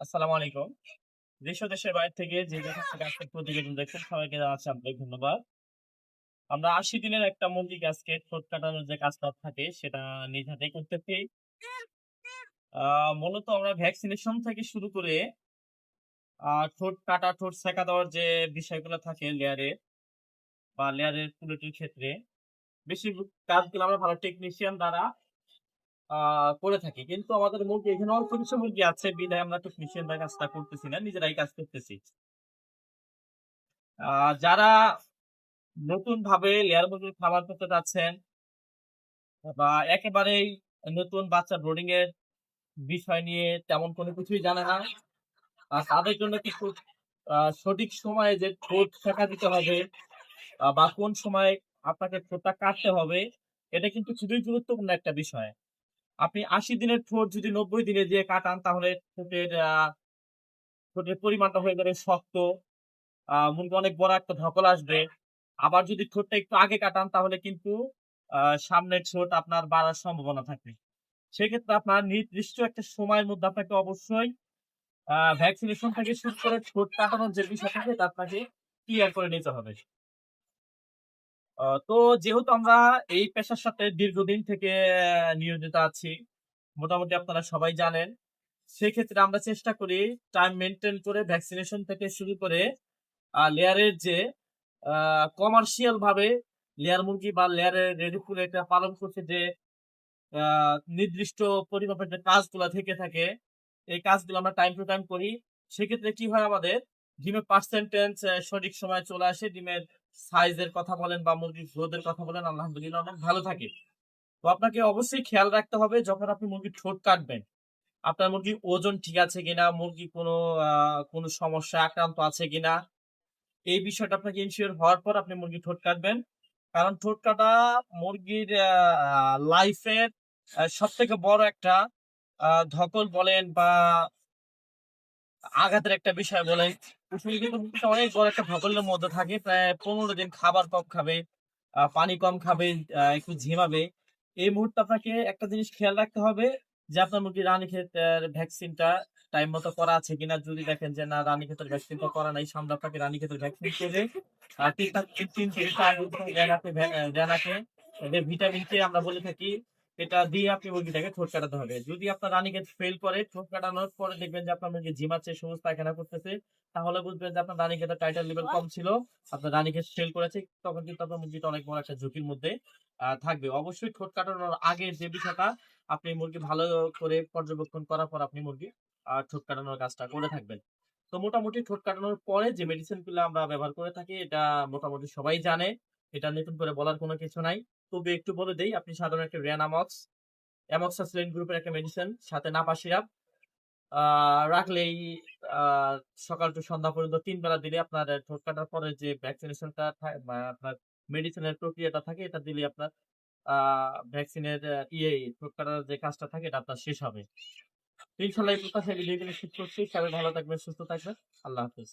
আসসালামু আলাইকুম। দেশ দেশের বাইরে থেকে যে যেখান থেকে আজকে প্রতিবেদন দেখছেন, সবাইকে জানাচ্ছি আপনাকে ধন্যবাদ। আমরা আশি দিনের একটা মুরগি আজকে ঠোঁট কাটানোর যে কাজটা থাকে, সেটা নিজ হাতে করতেছি। মূলত আমরা ভ্যাকসিনেশন থেকে শুরু করে ঠোঁট কাটা, ঠোঁট সেকা দেওয়ার যে বিষয়গুলো থাকে লেয়ারে বা লেয়ারের পুরোটির ক্ষেত্রে বেশি কাজগুলো আমরা ভালো টেকনিশিয়ান দ্বারা করে থাকি। কিন্তু আমাদের মুরগি এখানে অল্প কিছু মুরগি আছে, বিধায় আমরা টেকনিশিয়ানরা কাজটা করতেছি না, নিজেরাই কাজ করতেছি। যারা নতুন ভাবে লেয়ার মুরগির খাবার করতে যাচ্ছেন বা একেবারেই নতুন বাচ্চা ব্রোডিং এর বিষয় নিয়ে তেমন কোনো কিছুই জানে না আর তাদের জন্য কিছু সঠিক সময়ে যে ঠোঁট শেখা দিতে হবে বা কোন সময় আপনাকে ঠোঁটটা কাটতে হবে, এটা কিন্তু খুবই গুরুত্বপূর্ণ একটা বিষয়। আপনি আশি দিনের ঠোঁট যদি নব্বই দিনে দিয়ে কাটান, তাহলে ঠোঁটের ঠোঁটের পরিমাণটা হয়ে যাবে শক্ত। মুরগি অনেক বড় একটা ধকল আসবে। আবার যদি ঠোঁটটা একটু আগে কাটান, তাহলে কিন্তু সামনের ঠোঁট আপনার বাড়ার সম্ভাবনা থাকবে সেক্ষেত্রে আপনার নির্দিষ্ট একটা সময়ের মধ্যে আপনাকে অবশ্যই ভ্যাকসিনেশন থেকে শুরু করে ঠোঁট কাটানোর যে বিষয় থাকে, তা আপনাকে ক্লিয়ার করে নিতে হবে। তো যেহেতু আমরা এই পেশার সাথে দীর্ঘদিন থেকে নিয়োজিত আছি, মোটামুটি আপনারা সবাই জানেন, সেক্ষেত্রে আমরা চেষ্টা করি টাইম মেনটেন করে ভ্যাকসিনেশন থেকে শুরু করে লেয়ারের যে কমার্শিয়াল ভাবে লেয়ার মুরগি বা লেয়ারের রেডিকুলেটর পালন করতে যে নির্দিষ্ট পরিমাপের যে কাজগুলো থেকে থাকে, এই কাজগুলো আমরা টাইম টু টাইম করি, সেক্ষেত্রে কি হয় আমাদের, ডিমের পার্সেন্টেজ সঠিক সময় চলে আসে, ডিমের সাইজের কথা বলেন বা মুরগির গ্রোথের কথা বলেন, আলহামদুলিল্লাহ অনেক ভালো থাকে। তো আপনাকে অবশ্যই খেয়াল রাখতে হবে যখন আপনি মুরগির ঠোঁট কাটবেন, আপনার মুরগির ওজন ঠিক আছে কিনা, মুরগি কোনো কোনো সমস্যা আক্রান্ত আছে কিনা, এই বিষয়টা আপনাকে ইনশিওর হওয়ার পর আপনি মুরগির ঠোঁট কাটবেন। কারণ ঠোঁট কাটা মুরগির লাইফের সব থেকে বড় একটা ধকল বলেন বা আঘাতের একটা বিষয় বলেন মধ্যে থাকে প্রায় পনেরো দিন খাবার কম খাবে পানি কম খাবে একটু ঝিমাবে এই মুহূর্তে আপনাকে একটা জিনিস খেয়াল রাখতে হবে যে আপনার মুরগির রানীক্ষেতের ভ্যাকসিনটা টাইম মতো করা আছে কিনা যদি দেখেন যে না রানীক্ষেতের ভ্যাকসিনটা করা নাই সামনে আপনাকে রানীক্ষেতের ভ্যাকসিন করে আর তিনটা তিন ভিটামিন কে আমরা বলে থাকি এটা দিয়ে আপনি মুরগিটাকে ঠোঁট কাটাতে হবে। যদি আপনার রানীক্ষেত ফেল করে ঠোঁট কাটানোর পরে দেখবেন যে আপনার মুরগি ঝিমাচ্ছে সবুজ পায়খানা করতেছে তাহলে বুঝবেন যে আপনার রানীক্ষেতের টাইটার লেভেল কম ছিল আপনার রানীক্ষেত ফেল করেছে তখন কিন্তু আপনার মুরগিটা অনেক বড় একটা ঝুঁকির মধ্যে থাকবে। অবশ্যই ঠোঁট কাটানোর আগে যে বিষয়টা আপনি মুরগি ভালো করে পর্যবেক্ষণ করার পর আপনি মুরগি ঠোঁট কাটানোর কাজটা করে থাকবেন। তো মোটামুটি ঠোঁট কাটানোর পরে যে মেডিসিনগুলো আমরা ব্যবহার করে থাকি এটা মোটামুটি সবাই জানে এটা নতুন করে বলার কোনো কিছু নাই। তবে একটু বলে দেই, আপনি সাধারণ একটা রেনামক্স অ্যামক্সাসিলিন গ্রুপের একটা মেডিসিন সাথে নাপা সিরাপ। রাখলেই সকাল টু সন্ধ্যা পর্যন্ত তিন বেলা দিলে আপনার ঠোঁট কাটার পরে যে ভ্যাকসিনেশনটা আপনার মেডিসিনের প্রক্রিয়াটা থাকে, এটা দিলে আপনার ভ্যাকসিনের ইয়ে ঠোঁট কাটার যে কাজটা থাকে, এটা আপনার শেষ হবে। ইনশাল্লাহ এই প্রত্যাশা ভিডিওগুলো শেষ করছি। সবাই ভালো থাকবেন, সুস্থ থাকবেন। আল্লাহ হাফিজ।